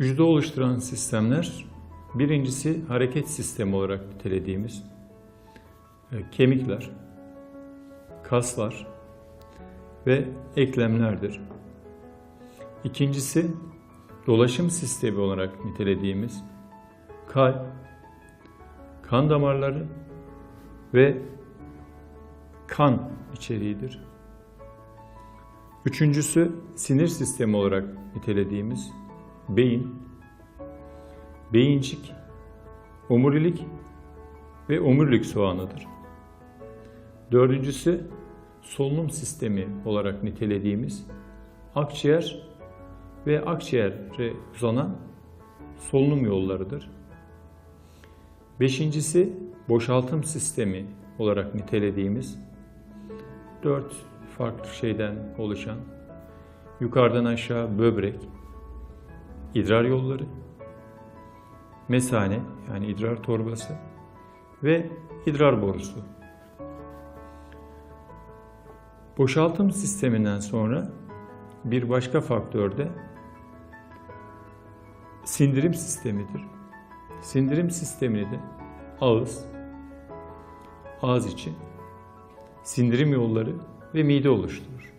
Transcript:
Vücudu oluşturan sistemler birincisi hareket sistemi olarak nitelediğimiz e, kemikler, kaslar ve eklemlerdir. İkincisi dolaşım sistemi olarak nitelediğimiz kalp, kan damarları ve kan içeriğidir. Üçüncüsü sinir sistemi olarak nitelediğimiz beyin, beyincik, omurilik ve omurilik soğanıdır. Dördüncüsü solunum sistemi olarak nitelediğimiz akciğer ve akciğere uzanan solunum yollarıdır. Beşincisi boşaltım sistemi olarak nitelediğimiz dört farklı şeyden oluşan yukarıdan aşağı böbrek, idrar yolları, mesane yani idrar torbası ve idrar borusu. Boşaltım sisteminden sonra bir başka faktör de sindirim sistemidir. Sindirim sistemini de ağız, ağız içi, sindirim yolları ve mide oluşturur.